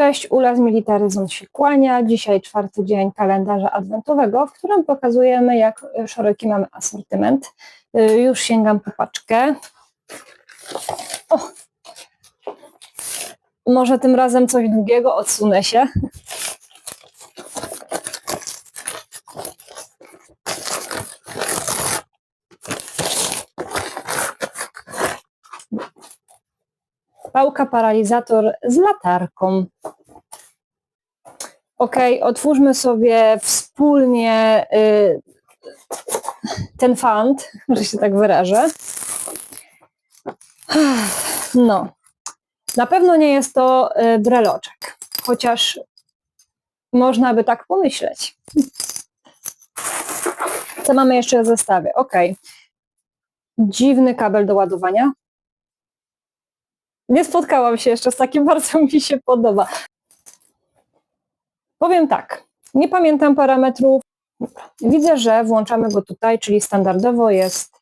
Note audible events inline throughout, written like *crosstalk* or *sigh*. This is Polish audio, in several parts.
Cześć, Ula z Militaryzm się kłania. Dzisiaj czwarty dzień kalendarza adwentowego, w którym pokazujemy, jak szeroki mamy asortyment. Y, Już sięgam po paczkę. O! Może tym razem coś długiego, odsunę się. Pałka paralizator z latarką. Ok, otwórzmy sobie wspólnie y, ten fant, że się tak wyrażę. No, na pewno nie jest to y, breloczek, chociaż można by tak pomyśleć. Co mamy jeszcze w zestawie? Ok, dziwny kabel do ładowania. Nie spotkałam się jeszcze z takim, *laughs* bardzo mi się podoba. Powiem tak, nie pamiętam parametrów. Widzę, że włączamy go tutaj, czyli standardowo jest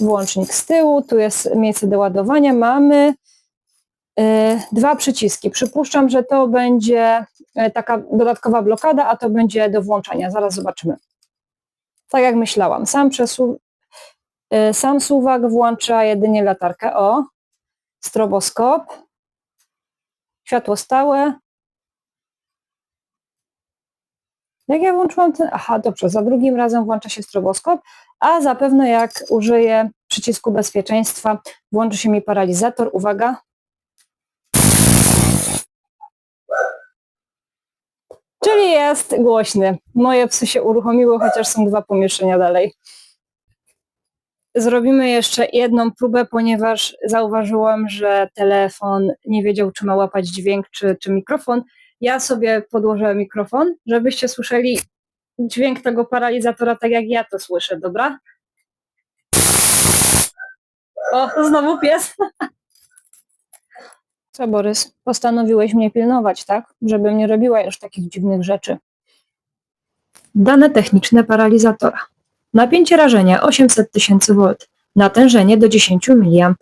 włącznik z tyłu, tu jest miejsce do ładowania. Mamy y, dwa przyciski. Przypuszczam, że to będzie y, taka dodatkowa blokada, a to będzie do włączania. Zaraz zobaczymy. Tak jak myślałam. Sam, przesu- y, sam suwak włącza jedynie latarkę. O, stroboskop, światło stałe. Jak ja włączyłam ten... Aha, dobrze, za drugim razem włącza się stroboskop, a zapewne jak użyję przycisku bezpieczeństwa, włączy się mi paralizator. Uwaga. Czyli jest głośny. Moje psy się uruchomiły, chociaż są dwa pomieszczenia dalej. Zrobimy jeszcze jedną próbę, ponieważ zauważyłam, że telefon nie wiedział, czy ma łapać dźwięk, czy, czy mikrofon. Ja sobie podłożę mikrofon, żebyście słyszeli dźwięk tego paralizatora tak, jak ja to słyszę, dobra? O, znowu pies. Co, Borys? Postanowiłeś mnie pilnować, tak? Żebym nie robiła już takich dziwnych rzeczy. Dane techniczne paralizatora. Napięcie rażenia 800 tysięcy V, natężenie do 10 mA,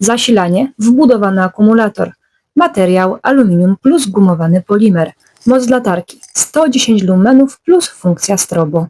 zasilanie wbudowany akumulator, materiał aluminium plus gumowany polimer, moc latarki. 110 lumenów plus funkcja strobo.